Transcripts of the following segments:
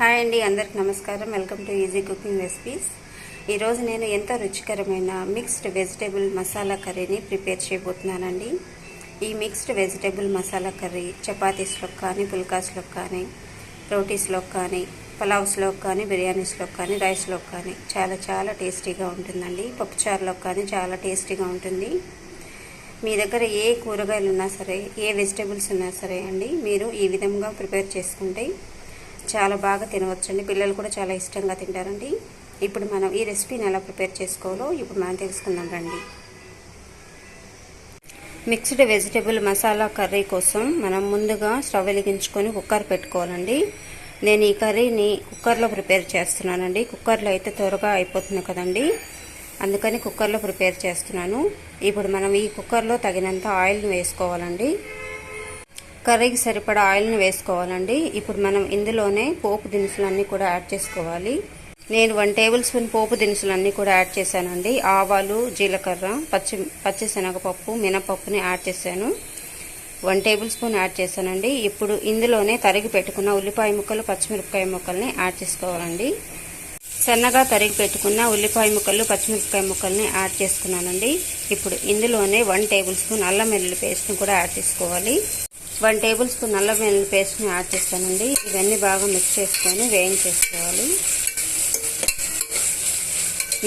Hi అండి అందరికి నమస్కారం. Welcome to easy cooking recipes. ఈరోజు నేను ఎంత రుచికరమైన మిక్స్డ్ వెజిటేబుల్ మసాలా కర్రీని ప్రిపేర్ చేయబోతున్నానండి. ఈ మిక్స్డ్ వెజిటేబుల్ మసాలా కర్రీ చపాతీస్లోకి కానీ పుల్కాస్లోకి కానీ రోటీస్లోకి కానీ పలావ్స్లోకి కానీ బిర్యానీస్లోకి కానీ రైస్లోకి కానీ చాలా చాలా టేస్టీగా ఉంటుందండి. పప్పుచారులోకి కానీ చాలా టేస్టీగా ఉంటుంది. మీ దగ్గర ఏ కూరగాయలు ఉన్నా సరే ఏ వెజిటేబుల్స్ ఉన్నా సరే అండి మీరు ఈ విధంగా ప్రిపేర్ చేసుకుంటే చాలా బాగా తినవచ్చండి. పిల్లలు కూడా చాలా ఇష్టంగా తింటారండి. ఇప్పుడు మనం ఈ రెసిపీని ఎలా ప్రిపేర్ చేసుకోవాలో ఇప్పుడు మనం తెలుసుకుందాం రండి. మిక్స్డ్ వెజిటేబుల్ మసాలా కర్రీ కోసం మనం ముందుగా స్టవ్ వెలిగించుకొని కుక్కర్ పెట్టుకోవాలండి. నేను ఈ కర్రీని కుక్కర్లో ప్రిపేర్ చేస్తున్నానండి. కుక్కర్లో అయితే త్వరగా అయిపోతుంది కదండి. అందుకని కుక్కర్లో ప్రిపేర్ చేస్తున్నాను. ఇప్పుడు మనం ఈ కుక్కర్లో తగినంత ఆయిల్ని వేసుకోవాలండి. కర్రీకి సరిపడా ఆయిల్ని వేసుకోవాలండి. ఇప్పుడు మనం ఇందులోనే పోపు దినుసులన్నీ కూడా యాడ్ చేసుకోవాలి. నేను వన్ టేబుల్ స్పూన్ పోపు దినుసులన్నీ కూడా యాడ్ చేశానండి. ఆవాలు జీలకర్ర పచ్చి పచ్చిశనగపప్పు మినపప్పుని యాడ్ చేశాను. వన్ టేబుల్ స్పూన్ యాడ్ చేశానండి. ఇప్పుడు ఇందులోనే తరిగి పెట్టుకున్న ఉల్లిపాయ ముక్కలు పచ్చిమిరపకాయ ముక్కల్ని యాడ్ చేసుకోవాలండి. సన్నగా తరిగి పెట్టుకున్న ఉల్లిపాయ ముక్కలు పచ్చిమిరపకాయ ముక్కల్ని యాడ్ చేసుకున్నానండి. ఇప్పుడు ఇందులోనే వన్ టేబుల్ స్పూన్ అల్లం వెల్లుల్లి పేస్ట్ని కూడా యాడ్ చేసుకోవాలి. వన్ టేబుల్ స్పూన్ నల్ల వెల్లుల్లి పేస్ట్ని యాడ్ చేస్తానండి. ఇవన్నీ బాగా మిక్స్ చేసుకొని వేయించేసుకోవాలి.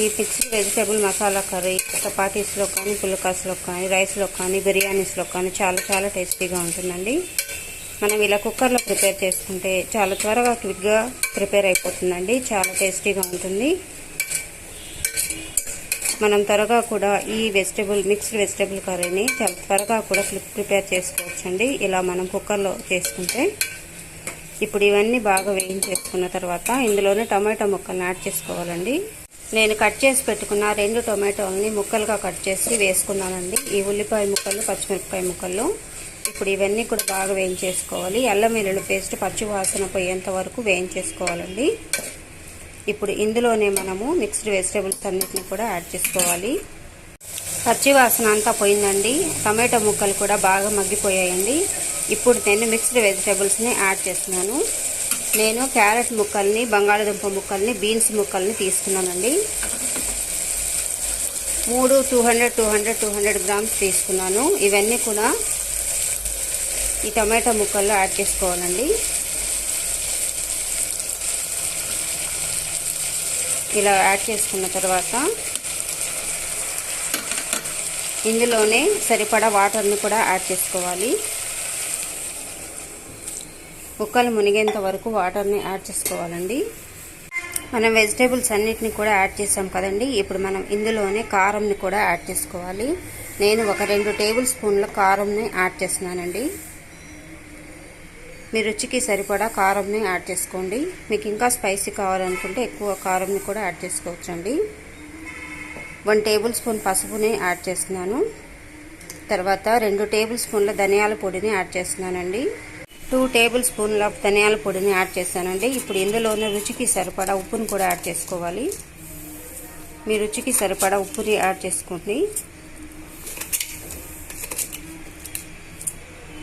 ఈ మిక్స్డ్ వెజిటేబుల్ మసాలా కర్రీ చపాతీస్లో కానీ పుల్లకాసులో కానీ రైస్లో కానీ బిర్యానీస్లో కానీ చాలా చాలా టేస్టీగా ఉంటుందండి. మనం ఇలా కుక్కర్లో ప్రిపేర్ చేసుకుంటే చాలా త్వరగా క్విక్గా ప్రిపేర్ అయిపోతుందండి. చాలా టేస్టీగా ఉంటుంది. మనం త్వరగా కూడా ఈ వెజిటేబుల్ మిక్స్డ్ వెజిటేబుల్ కర్రీని చాలా త్వరగా కూడా ప్రిపేర్ చేసుకోవచ్చండి. ఇలా మనం కుక్కర్లో చేసుకుంటే ఇప్పుడు ఇవన్నీ బాగా వేయించేసుకున్న తర్వాత ఇందులోనే టమాటో ముక్కలను యాడ్ చేసుకోవాలండి. నేను కట్ చేసి పెట్టుకున్న రెండు టొమాటోల్ని ముక్కలుగా కట్ చేసి వేసుకున్నానండి. ఈ ఉల్లిపాయ ముక్కలు పచ్చిమిరపకాయ ముక్కలు. ఇప్పుడు ఇవన్నీ కూడా బాగా వేయించేసుకోవాలి. అల్లం వెల్లుల్లి పేస్ట్ పచ్చి వాసన పోయేంత వరకు వేయించేసుకోవాలండి. ఇప్పుడు ఇందులోనే మనము మిక్స్డ్ వెజిటేబుల్స్ అన్నిటిని కూడా యాడ్ చేసుకోవాలి. పచ్చివాసన అంతా పోయిందండి. టమాటో ముక్కలు కూడా బాగా మగ్గిపోయాయండి. ఇప్పుడు నేను మిక్స్డ్ వెజిటేబుల్స్ని యాడ్ చేస్తున్నాను. నేను క్యారెట్ ముక్కల్ని బంగాళదుంప ముక్కల్ని బీన్స్ ముక్కల్ని తీసుకున్నానండి. మూడు two hundred two hundred two hundred grams తీసుకున్నాను. ఇవన్నీ కూడా ఈ టమాటో ముక్కల్లో యాడ్ చేసుకోవాలండి. ఇలా యాడ్ చేసుకున్న తర్వాత ఇందులోనే సరిపడా వాటర్ని కూడా యాడ్ చేసుకోవాలి. ముక్కలు మునిగేంత వరకు వాటర్ని యాడ్ చేసుకోవాలండి. మనం వెజిటేబుల్స్ అన్నిటిని కూడా యాడ్ చేసాం కదండి. ఇప్పుడు మనం ఇందులోనే కారంని కూడా యాడ్ చేసుకోవాలి. నేను ఒక రెండు టేబుల్ స్పూన్ల కారంని యాడ్ చేస్తున్నానండి. మీ రుచికి సరిపడా కారంని యాడ్ చేసుకోండి. మీకు ఇంకా స్పైసీ కావాలనుకుంటే ఎక్కువ కారంని కూడా యాడ్ చేసుకోవచ్చండి. వన్ టేబుల్ స్పూన్ పసుపుని యాడ్ చేస్తున్నాను. తర్వాత రెండు టేబుల్ స్పూన్ల ధనియాల పొడిని యాడ్ చేస్తున్నానండి. టూ టేబుల్ స్పూన్ల ధనియాల పొడిని యాడ్ చేశానండి ఇప్పుడు ఇందులోనే రుచికి సరిపడా ఉప్పుని కూడా యాడ్ చేసుకోవాలి. మీ రుచికి సరిపడా ఉప్పుని యాడ్ చేసుకోండి.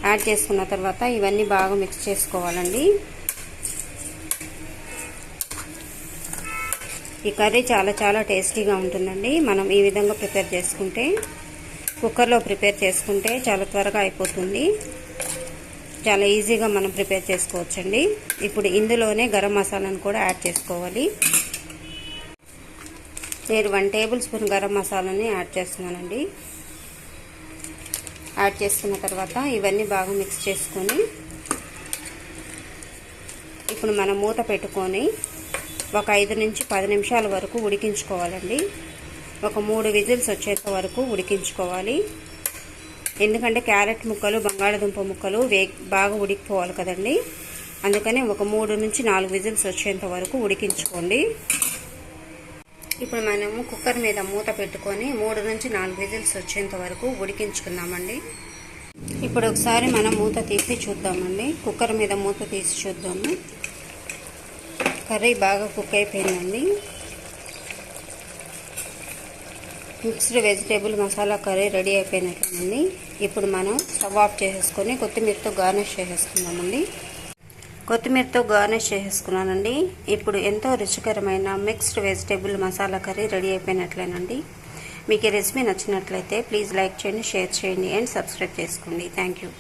యాడ్ చేసుకున్న తర్వాత ఇవన్నీ బాగా మిక్స్ చేసుకోవాలండి. ఈ కర్రీ చాలా చాలా టేస్టీగా ఉంటుందండి. మనం ఈ విధంగా ప్రిపేర్ చేసుకుంటే కుక్కర్లో ప్రిపేర్ చేసుకుంటే చాలా త్వరగా అయిపోతుంది. చాలా ఈజీగా మనం ప్రిపేర్ చేసుకోవచ్చండి. ఇప్పుడు ఇందులోనే గరం మసాలాను కూడా యాడ్ చేసుకోవాలి. నేను వన్ టేబుల్ స్పూన్ గరం మసాలాని యాడ్ చేస్తున్నానండి. యాడ్ చేసుకున్న తర్వాత ఇవన్నీ బాగా మిక్స్ చేసుకొని ఇప్పుడు మనం మూత పెట్టుకొని ఒక ఐదు నుంచి పది నిమిషాల వరకు ఉడికించుకోవాలండి. ఒక మూడు విజిల్స్ వచ్చేంత వరకు ఉడికించుకోవాలి. ఎందుకంటే క్యారెట్ ముక్కలు బంగాళదుంప ముక్కలు వే బాగా ఉడికిపోవాలి కదండి. అందుకని ఒక మూడు నుంచి నాలుగు విజిల్స్ వచ్చేంత వరకు ఉడికించుకోండి. ఇప్పుడు మనము కుక్కర్ మీద మూత పెట్టుకొని మూడు నుంచి నాలుగు విజిల్స్ వచ్చేంత వరకు ఉడికించుకుందామండి. ఇప్పుడు ఒకసారి మనం మూత తీసి చూద్దామండి. కుక్కర్ మీద మూత తీసి చూద్దాము. కర్రీ బాగా కుక్ అయిపోయిందండి. Mixed vegetable masala curry ready అయిపోయినట్లేనండి ఇప్పుడు మనం స్టవ్ ఆఫ్ చేసేసుకొని కొత్తిమీరతో గార్నిష్ చేసేసుకుందామండి. కొత్తిమీరతో గార్నిష్ చేసుకున్నానండి. ఇప్పుడు ఎంతో రుచికరమైన mixed vegetable masala curry ready అయిపోయినట్లేనండి. మీకు ఈ రెసిపీ నచ్చినట్లయితే ప్లీజ్ లైక్ చేయండి షేర్ చేయండి అండ్ సబ్స్క్రైబ్ చేసుకోండి. Thank you.